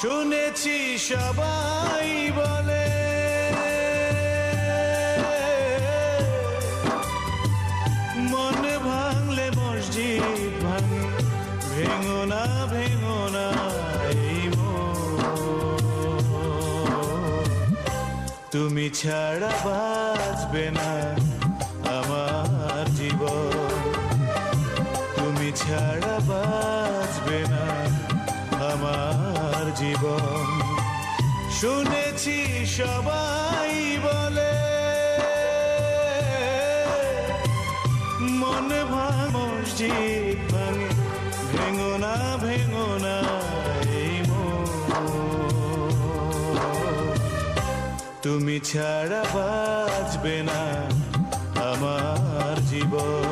শুনেছি সবাই বলে। মন ভাঙলে মসজিদ ভাঙে, ভেঙো না ভেঙো না তুমি ছাড়া বাঁচবে না আমার জীবন। তুমি ছাড়া বাঁচবে না। জীবন। শুনেছি সবাই বলে, মন ভাঙ, মসজিদ ভাঙে, ভেঙো না ভেঙো না তুমি ছাড়া বাঁচবে না আমার জীবন।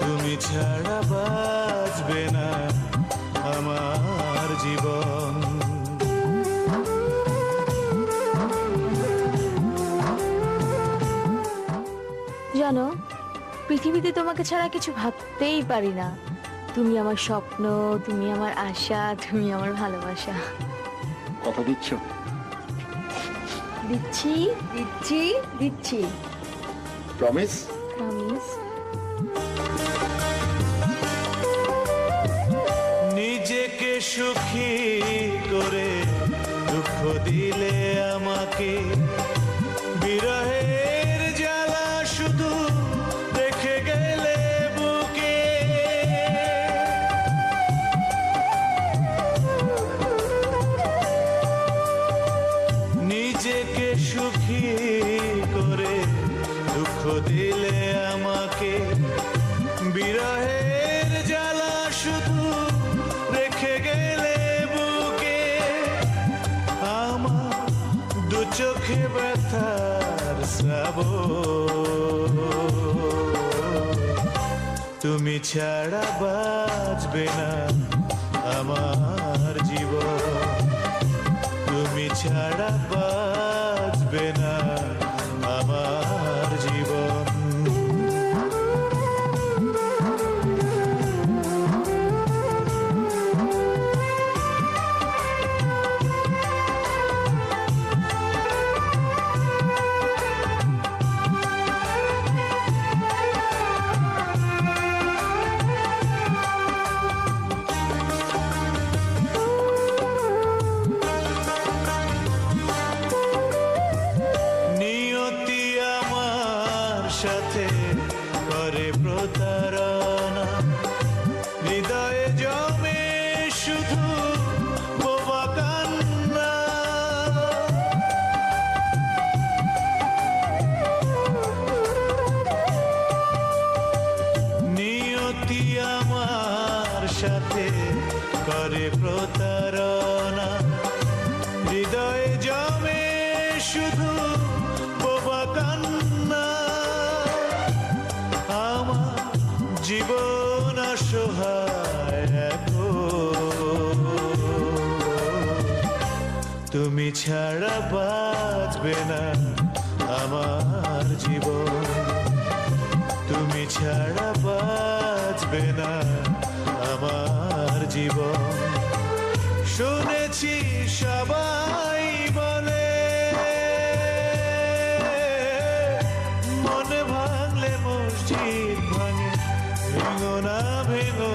তুমি ছাড়া বাঁচবে না আমার জীবন। জানো পৃথিবীতে তোমাকে ছাড়া কিছু ভাবতেই পারি না। তুমি আমার স্বপ্ন তুমি আমার আশা তুমি আমার ভালোবাসা। কথা দিচ্ছ? দিচ্ছি দিচ্ছি দিচ্ছি। প্রমিস প্রমিস সুখী করে দুঃখ দিলে আমাকে। বিরহের জ্বালা শুধু দেখে গেলে বুকে। নিজেকে সুখী করে দুঃখ দিলে আমাকে। বিরহের জ্বালা শুধু চোখে ব্যথার সাব। তুমি ছাড়া বাঁচবে না আমার জীবন। তুমি ছাড়া করে প্রতারণা। হৃদয়ে জমে শুধু নিয়তি আমার সাথে করে প্রতারণা। অসহায় তুমি ছাড়া বাঁচবে না আমার জীবন। তুমি ছাড়া বাঁচবে না আমার জীবন। শুনেছি সবাই বলে, মন ভাঙলে মসজিদ ভাঙে। ভেঙো না ভেঙো